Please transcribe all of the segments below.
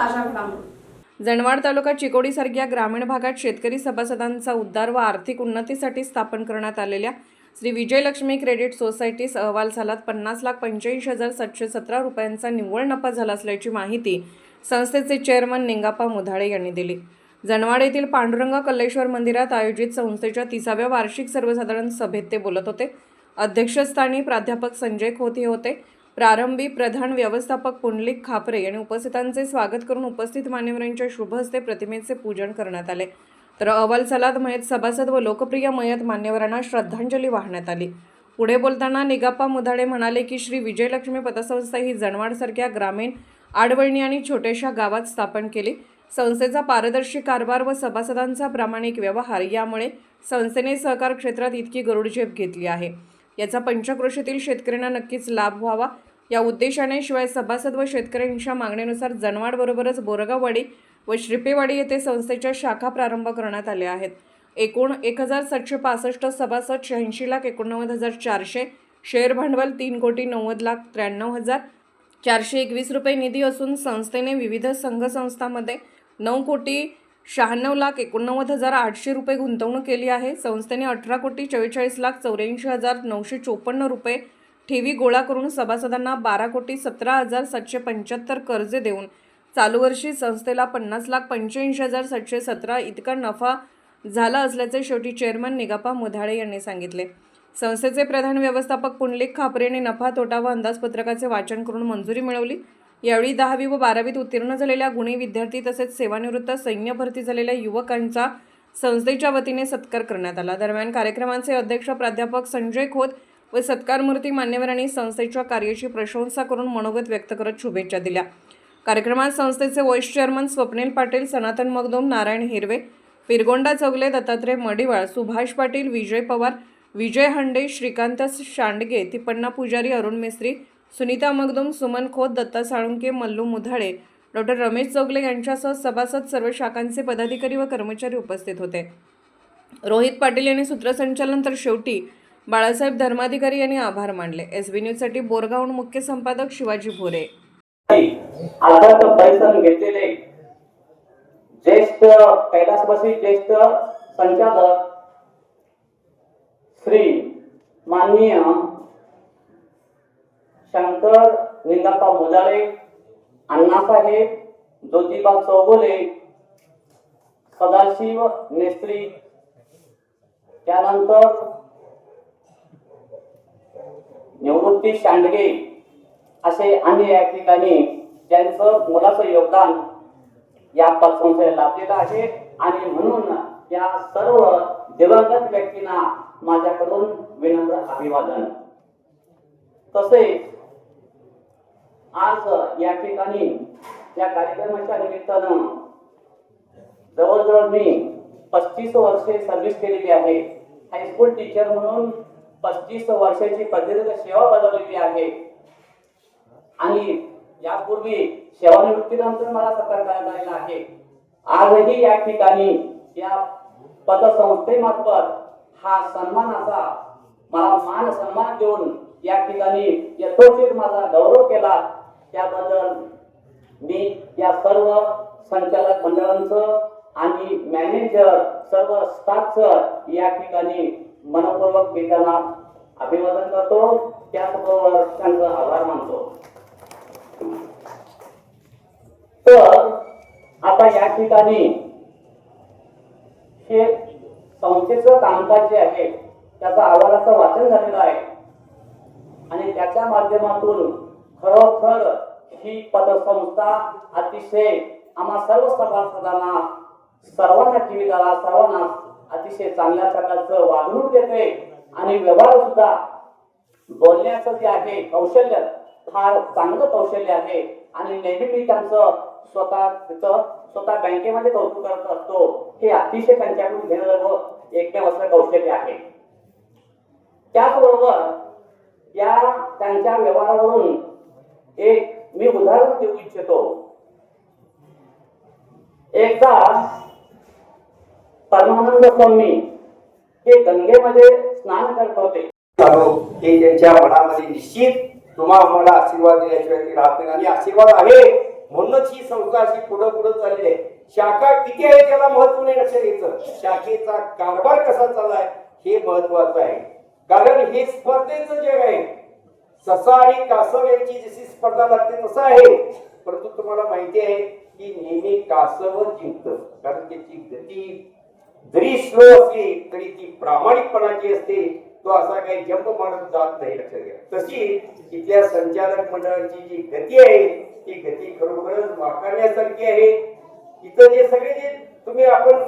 ताज्या घडामोडी. जनवाड तालुका चिकोडीसारख्या ग्रामीण भागात शेतकरी सभासदांचा उद्धार व आर्थिक उन्नतीसाठी स्थापन करण्यात आलेल्या श्री विजयलक्ष्मी क्रेडिट सोसायटीस अहवाल सालात पन्नास लाख पंच्याऐंशी हजार सातशे सतरा रुपयांचा निव्वळ नफा झाला असल्याची माहिती संस्थेचे चेअरमन निंगाप्पा मुधाळे यांनी दिली. जनवाड येथील पांडुरंग कल्लेश्वर मंदिरात आयोजित संस्थेच्या तिसाव्या वार्षिक सर्वसाधारण सभेत ते बोलत होते. अध्यक्षस्थानी प्राध्यापक संजय खोत हे होते. प्रारंभी प्रधान व्यवस्थापक पुंडलिक खापरे यांनी उपस्थितांचे स्वागत करून उपस्थित मान्यवरांच्या शुभ हस्ते प्रतिमेचे पूजन करण्यात आले. तर अहवाल सलाद मयत सभासद व लोकप्रिय मयत मान्यवरांना श्रद्धांजली वाहण्यात आली. पुढे बोलताना निगाप्पा मुधाडे म्हणाले की श्री विजयलक्ष्मी पतसंस्था ही जनवाडसारख्या ग्रामीण आडवळणी आणि छोट्याशा गावात स्थापन केली. संस्थेचा पारदर्शी कारभार व सभासदांचा प्रामाणिक व्यवहार यामुळे संस्थेने सहकार क्षेत्रात इतकी गरुडझेप घेतली आहे. याचा पंचक्रोशीतील शेतकऱ्यांना नक्कीच लाभ व्हावा. या उद्देशाने शिवाय सभासद व शेतकऱ्यांच्या मागणीनुसार जनवाडबरोबरच बोरगाववाडी व श्रीपेवाडी येथे संस्थेच्या शाखा प्रारंभ करण्यात आल्या आहेत. एकूण एक हजार सातशे पासष्ट सभासद शहाऐंशी लाख एकोणनव्वद हजार चारशे शेअर भांडवल तीन कोटी नव्वद लाख त्र्याण्णव हजार चारशे एकवीस रुपये निधी असून संस्थेने विविध संघ संस्थांमध्ये नऊ कोटी शहाण्णव लाख एकोणनव्वद हजार आठशे रुपये गुंतवणूक केली आहे. संस्थेने अठरा कोटी चव्वेचाळीस लाख चौऱ्याऐंशी हजार नऊशे चोपन्न रुपये ठेवी गोळा करून सभासदांना बारा कोटी सतरा हजार सातशे पंच्याहत्तर कर्जे देऊन चालू वर्षी संस्थेला पन्नास लाख पंच्याऐंशी हजार सातशे सतरा इतका नफा झाला असल्याचे शेवटी चेअरमन निगापा मुधाळे यांनी सांगितले. संस्थेचे प्रधान व्यवस्थापक पुंडलिक खापरेने नफा तोटा व अंदाजपत्रकाचे वाचन करून मंजुरी मिळवली. यावेळी दहावी व बारावीत उत्तीर्ण झालेल्या गुणी विद्यार्थी तसेच सेवानिवृत्त सैन्य भरती झालेल्या युवकांचा संस्थेच्या वतीने सत्कार करण्यात आला. दरम्यान कार्यक्रमांचे अध्यक्ष प्राध्यापक संजय खोत व सत्कारमूर्ती मान्यवरांनी संस्थेच्या कार्याची प्रशंसा करून मनोगत व्यक्त करत शुभेच्छा दिल्या. कार्यक्रमात संस्थेचे व्हाईस चेअरमन स्वप्नील पाटील सनातन मगदोम नारायण हिरवे पिरगोंडा चौगले दत्तात्रय मडिवाळ सुभाष पाटील विजय पवार विजय हंडे श्रीकांत शांडगे तिपण्णा पुजारी अरुण मिस्त्री सुनीता मगदुम सुमन खोत दत्ता साळुंके मल्लू मुधाळे डॉक्टर रमेश चौगले यांच्यासह सभासद सर्व शाखांचे पदाधिकारी व कर्मचारी उपस्थित होते. रोहित पाटील यांनी सूत्रसंचालन तर शेवटी बाळासाहेब धर्माधिकारी यांनी आभार मानले. एस बी न्यूजसाठी बोरगावहून मुख्य संपादक शिवाजी भोरे. घेतलेले ज्येष्ठ कैलासवासी ज्येष्ठ संचालक श्री माननीय शंकर निंदाप्पा मुजाळे अण्णासाहेब ज्योतिबा चौगुले सदाशिव नेस्त्री. त्यानंतर निवृत्ती शांडगे असे अन्य या ठिकाणी त्यांचं मुलाचं योगदान या पतसंस्थेला लाभलेलं आहे. आणि म्हणून या सर्व दिवंगत व्यक्तींना माझ्याकडून विनम्र अभिवादन. तसेच आज या ठिकाणी या कार्यक्रमाच्या निमित्तानं जवळजवळ मी पस्तीस वर्षे सर्व्हिस केलेली आहे. हायस्कूल टीचर म्हणून पस्तीस वर्षाची प्रदीर्घ सेवा बजावलेली आहे. आणि यापूर्वी सेवानिवृत्तीनंतर मला सत्कार झालेला आहे. आजही या ठिकाणी या पतसंस्थेमार्फत हा सन्मानाचा मला मान सन्मान देऊन या ठिकाणी यथोचित माझा गौरव केला. त्याबद्दल मी या सर्व संचालक मंडळांचं आणि मॅनेजर सर्व स्टाफचं या ठिकाणी मनपूर्वक मी त्यांना अभिवादन करतो. त्याचबरोबर त्यांचा आभार मानतो. तर आता या ठिकाणी हे संस्थेचं कामकाज जे आहे त्याचा अहवालाचं वाचन झालेलं आहे. आणि त्याच्या माध्यमातून खरोखर ही पतसंस्था अतिशय आम्हा सर्व सभासदांना सर्वांना ठेवीदारा सर्वांना अतिशय चांगल्या प्रकारचं वागणूक देते आणि व्यवहार सुद्धा बोलण्याचं जे आहे कौशल्य फार चांगलं कौशल्य आहे. आणि नेहमी मी त्यांचं स्वतः तिथं स्वतः बँकेमध्ये कौतुक करत असतो. हे अतिशय त्यांच्याकडून घेणं व एकमेव असं कौशल्य आहे. त्याचबरोबर या त्यांच्या व्यवहारावरून एक मी उदाहरण देऊ इच्छितो. एकदा परमानंद स्वामी हे गंगेमध्ये स्नान करत होते. हे त्यांच्या मनामध्ये निश्चित तुम्हा आम्हाला आशीर्वाद दिल्याशिवाय ती राहत नाही. आणि आशीर्वाद आहे म्हणूनच ही संस्था अशी पुढं पुढे चालली आहे. शाखा किती आहे त्याला महत्त्व नाही लक्ष द्यायचं शाखेचा कारभार कसा चाललाय हे महत्वाचं आहे. कारण हे स्पर्धेचं जग आहे. ससा आणि कासव यांची जशी स्पर्धा लागते तसं आहे. परंतु तुम्हाला माहिती आहे की नेहमी कासव जिंकत. कारण त्याची गती जरी स्लो असली तरी ती प्रामाणिकपणाची असते. तो असा काही जंप मारत जात नाही लक्षात घ्या. तशी इथल्या संचालक मंडळाची जी गती आहे ती गती खरोखरच वाकारण्यासारखी आहे. इथं जे सगळे जे तुम्ही आपण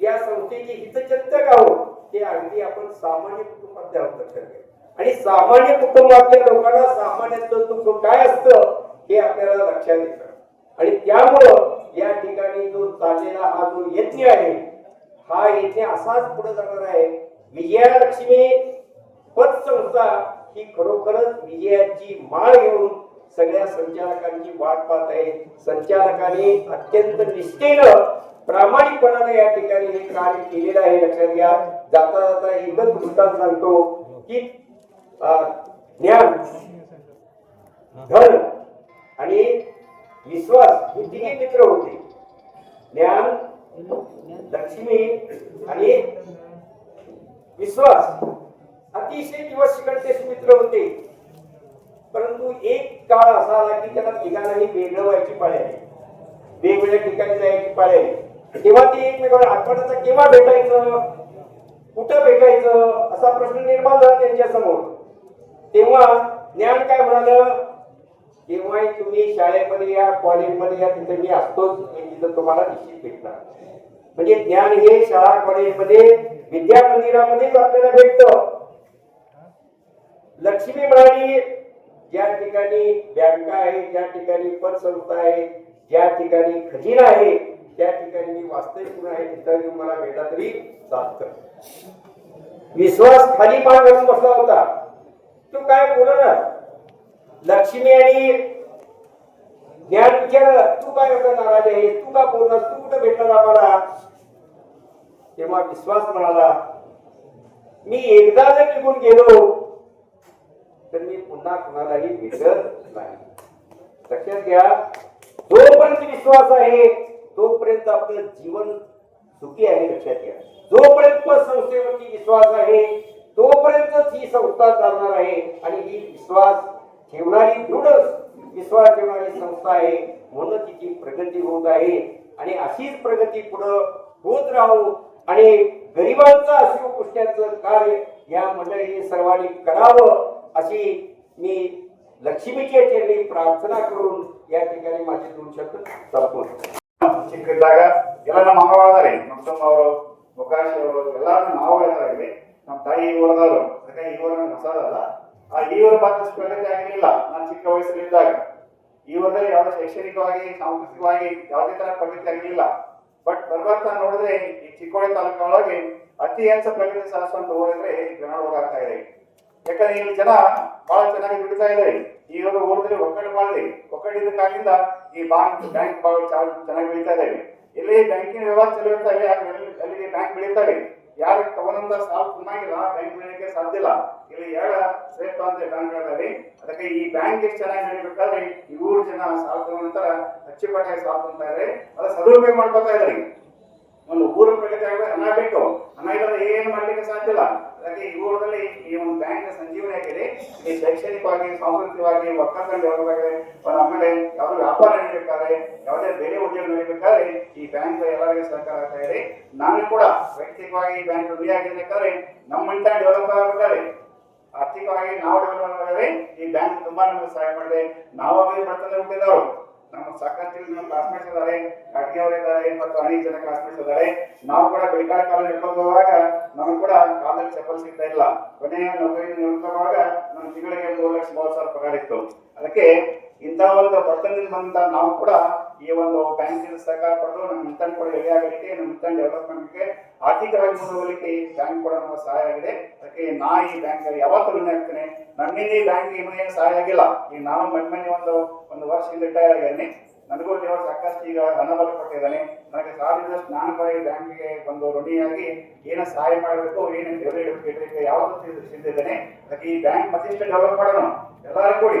या संस्थेचे हितचिंतक आहोत ते अगदी आपण सामान्य कुटुंबात द्यावं लक्षात घ्या. आणि सामान्य कुटुंबातल्या लोकांना सामान्य दुःख काय असतं हे आपल्याला लक्षात येतं. आणि त्यामुळं या ठिकाणी जो चाललेला हा जो यज्ञ आहे हा यज्ञ असाच पुढे जाणार आहे. विजयालक्ष्मी पतसंस्था ही खरोखरच विजयाची माळ घेऊन सगळ्या संचालकांची वाट पाहत आहे. संचालकांनी अत्यंत निष्ठेनं प्रामाणिकपणाने या ठिकाणी हे कार्य केलेलं आहे. लक्षात घ्या. जाता जाता एकच दृष्टांत सांगतो की ज्ञान धन आणि विश्वास हे तिघे मित्र होते. ज्ञान लक्ष्मी आणि विश्वास अतिशय दिवस शिकणतेचे मित्र होते. परंतु एक काळ असा आला की त्याला तिघांनाही वेगळं व्हायची पाळी आली. वेगवेगळ्या ठिकाणी जायची पाळी आली. तेव्हा ते एकमेकांना आठवड्याचा केव्हा भेटायचं? कुठं भेटायचं? असा प्रश्न निर्माण झाला त्यांच्यासमोर तेव्हा ज्ञान काय म्हणालं? केव्हाही तुम्ही शाळेमध्ये या कॉलेजमध्ये या तिथे मी असतोच तिथं तुम्हाला निश्चित भेटणार. म्हणजे ज्ञान हे शाळा कॉलेजमध्ये विद्या मंदिरामध्येच आपल्याला भेटतं. लक्ष्मी म्हणाली ज्या ठिकाणी बँका आहे ज्या ठिकाणी पतसंस्था आहे ज्या ठिकाणी खजिना आहे त्या ठिकाणी मी वास्तविक आहे तिथं येऊन मला भेटला तरी चालतं विश्वास खाली पार घालून बसला होता. तू काय बोलणार? लक्ष्मी आणि ज्ञान विचार तू काय करता नाराज आहे तू का बोलणार? तू कुठं भेटणार आम्हाला? तेव्हा विश्वास म्हणाला मी एकदा जर निघून गेलो तर मी पुन्हा कुणालाही भेटत नाही. लक्षात घ्या जोपर्यंत विश्वास आहे तोपर्यंत आपलं जीवन सुखी आहे लक्षात घ्या. जोपर्यंत संस्थेवरती विश्वास आहे तोपर्यंतच ही संस्था चालणार आहे आणि ही विश्वास ठेवणारी दृढ विश्वास ठेवणारी संस्था आहे म्हणून तिची प्रगती होत आहे आणि अशीच प्रगती पुढं होत राहू आणि गरिबांचं अश्रुपुष्ट्याचं कार्य या मंडळीने सर्वांनी करावं अशी मी लक्ष्मीच्या चरणी प्रार्थना करून या ठिकाणी माझे दोन शब्द संपवतो ಸಿಕ್ಕಿದ್ದಾಗ ಎಲ್ಲ ನಮ್ಮ ಮಾವಳದಾರೆ ನಮ್ಮ ತಮ್ಮ ಅವರು ಮುಖಾಶ್ ಅವರು ಎಲ್ಲಾರು ಮಾವಳದಾರೆ ನಮ್ಮ ತಾಯಿ ಊರದವರು. ಅದಕ್ಕೆ ಈ ಊರ ಹೊಸದಲ್ಲ. ಆ ಈ ಊರ ಪಾತ್ರ ಆಗಿರಲಿಲ್ಲ. ನಾನು ಚಿಕ್ಕ ವಯಸ್ಸಲ್ಲಿದ್ದಾಗ. ಈ ಊರಲ್ಲಿ ಯಾವುದೇ ಶೈಕ್ಷಣಿಕವಾಗಿ, ಸಾಂಸ್ಕೃತಿಕವಾಗಿ ಯಾವುದೇ ತರ ಪ್ರಗತಿ ಆಗಿರಲಿಲ್ಲ. ಬಟ್ ಬರ್ಬರ್ತಾ ನೋಡಿದ್ರೆ ಈ ಚಿಕ್ಕೋಡಿ ತಾಲೂಕಿನೊಳಗೆ ಅತಿ ಹೆಚ್ಚು ಪ್ರಗತಿ ಸಾಧಿಸುವಂತ ಊರಂದ್ರೆ ಜನ ಆಗ್ತಾ ಇದೆ. ಯಾಕಂದ್ರೆ ಇಲ್ಲಿ ಜನ ಬಹಳ ಚೆನ್ನಾಗಿ ದುಡಿತಾ ಇದ್ದಾರೆ. ಈ ಒಂದು ಊರಲ್ಲಿ ಒಕ್ಕಣೆ ಮಾಡಿದೆ ಒಕ್ಕಣೆ ಕಾರಣದಿಂದ ಈ ಬ್ಯಾಂಕ್ ಬ್ಯಾಂಕ್ ಚಾರ್ಜ್ ಚೆನ್ನಾಗಿ ಬೆಳೀತಾ ಇದ್ದಾವೆ ಇಲ್ಲಿ ಬ್ಯಾಂಕಿನ ವ್ಯವಹಾರ ಚಲೋ ಇರ್ತವೆ ಅಲ್ಲಿ- ಬ್ಯಾಂಕ್ ಬೆಳೀತವೆ. ಯಾರು ಕವನಂದ ಸಾಲ ತುಂಬಾಗಿಲ್ಲ ಬ್ಯಾಂಕ್ ಸಾಧ್ಯ ಇಲ್ಲ. ಇಲ್ಲಿ ಎರಡು ಶ್ರೇಷ್ಠ ಅಂತ ಬ್ಯಾಂಕ್ ಇದಾವೆ ಅದಕ್ಕೆ ಈ ಬ್ಯಾಂಕ್ ಎಷ್ಟು ಚೆನ್ನಾಗಿ ನಡೀಬೇಕಾದ್ರೆ ಊರು ಜನ ಸಾಲ ತಗೊಂಡ ನಂತರ ಅಚ್ಚುಕಟ್ಟಾಗಿ ಸಾಲ ತಗೊಂತಾ ಇದ್ದಾರೆ ಅದ ಸದುಪಯೋಗ ಮಾಡ್ಕೊತಾ ಇದ್ದಾರೆ ಒಂದು ಊರ ಪ್ರಗತಿ ಆಗಬೇಕು ಹಣ ಬೇಕು ಹಣ ಇಲ್ಲದೆ ಏನು ಮಾಡ್ಲಿಕ್ಕೆ ಸಾಧ್ಯ ಇಲ್ಲ. ಅದಕ್ಕೆ ಈ ಊರಲ್ಲಿ ಈ ಒಂದು ಬ್ಯಾಂಕ್ ಸಂಜೀವನ ಆಗಿದೆ ಈ ಶೈಕ್ಷಣಿಕವಾಗಿ, ಸಾಂಸ್ಕೃತಿಕವಾಗಿ ಒಕ್ಕಂದಲ್ಲಿ ಆಗಿದೆ ಒಂದು ಆಮೇಲೆ ಯಾವ್ದು ವ್ಯಾಪಾರ ನಡೀಬೇಕಾದ್ರೆ, ಯಾವುದೇ ಬೇರೆ ಉದ್ಯೋಗ ನಡೀಬೇಕಾದ್ರೆ ಈ ಬ್ಯಾಂಕ್ ಎಲ್ಲರಿಗೂ ಸಹಕಾರ ಆಗ್ತಾ ಇದೆ ನಾನು ಕೂಡ ವೈಯಕ್ತಿಕವಾಗಿ ಈ ಬ್ಯಾಂಕ್ ಋಣಿ ಆಗಿರ್ಬೇಕಾದ್ರೆ ನಮ್ಮ ಮಂಟ ಡೆವಲಪ್ ಆಗಬೇಕಾದ್ರೆ, ಆರ್ಥಿಕವಾಗಿ ನಾವು ಡೆವಲಪ್ ಮಾಡಿದ್ರೆ ಈ ಬ್ಯಾಂಕ್ ತುಂಬಾ ನಮಗೆ ಸಹಾಯ ಮಾಡಿದೆ ನಾವಾಗಲೇ ಬರ್ತದೆ ಹುಟ್ಟಿದವರು. ನಮ್ಮ ಸಾಕಷ್ಟು ನಮ್ಮ ಕ್ಲಾಸ್ಮೇಟ್ಸ್ ಇದ್ದಾರೆ ಅಡ್ಗೆ ಅವರು ಇದ್ದಾರೆ, ಮತ್ತು ಅನೇಕ ಜನ ಕ್ಲಾಸ್ಮೇಟ್ಸ್ ಇದ್ದಾರೆ. ನಾವು ಕೂಡ ಬೆಳಕಾಲ ಕಾಲ ಹೋಗುವಾಗ ನಮಗೆ ಕೂಡ ಕಾಲೇಜ್ ಚಪ್ಪಲ್ ಸಿಗ್ತಾ ಇಲ್ಲ. ಕೊನೆಯ ನೌಕರಿ ನೋಡ್ಕೊಳ್ಳುವಾಗ ನಮ್ಮ ತಿಂಗಳಿಗೆ ಮೂರು ಲಕ್ಷ, ಮೂವತ್ತು ಸಾವಿರ ಪಗಾರ ಇತ್ತು. ಅದಕ್ಕೆ ಇಂಥ ಒಂದು ಬಡತನದಿಂದ ಬಂದ ನಾವು ಕೂಡ ಈ ಒಂದು ಬ್ಯಾಂಕಿನ ಸಹಕಾರ ಪಡೆದು ನಮ್ಮ ಮಿತನ್ ಕೂಡ ಆಗಲಿಕ್ಕೆ, ನಮ್ಮ ಮಿತನ್ ಡೆವಲಪ್ಮೆಂಟ್ಗೆ ಆರ್ಥಿಕವಾಗಿ ಮುಂದುವರಲಿಕ್ಕೆ ಈ ಬ್ಯಾಂಕ್ ಕೂಡ ನಮಗೆ ಸಹಾಯ ಆಗಿದೆ. ಅದಕ್ಕೆ ನಾ ಈ ಬ್ಯಾಂಕಲ್ಲಿ ಯಾವತ್ತೂ ಋಣ ಆಗ್ತೇನೆ, ನನ್ನಿಂದ ಈ ಬ್ಯಾಂಕ್ ಇನ್ನೂ ಏನು ಸಹಾಯ ಆಗಿಲ್ಲ. ಈಗ ನಾವು ಮೊನ್ನೆ ಮೊನ್ನೆ ಒಂದು ಒಂದು ವರ್ಷದಿಂದ ರಿಟೈರ್ ಆಗಿದ್ದೀನಿ. ನನಗೂ ದೇವರು ಸಾಕಷ್ಟು ಈಗ ಹಣಬಲ ಕೊಟ್ಟಿದ್ದಾನೆ. ನನಗೆ ಸಾವಿರದಷ್ಟು ನಾನು ಕೂಡ ಈ ಬ್ಯಾಂಕಿಗೆ ಒಂದು ಋಣಿಯಾಗಿ ಏನು ಸಹಾಯ ಮಾಡಬೇಕು ಏನು ಡೆವಲಪ್ ಯಾವತ್ತೂ ಸಿದ್ಧಿದ್ದೇನೆ ಅದಕ್ಕೆ ಈ ಬ್ಯಾಂಕ್ ಮತ್ತಿಷ್ಟು ಡೆವಲಪ್ ಮಾಡೋಣ. ಎಲ್ಲ ಎಲ್ಲರೂ ಕೂಡಿ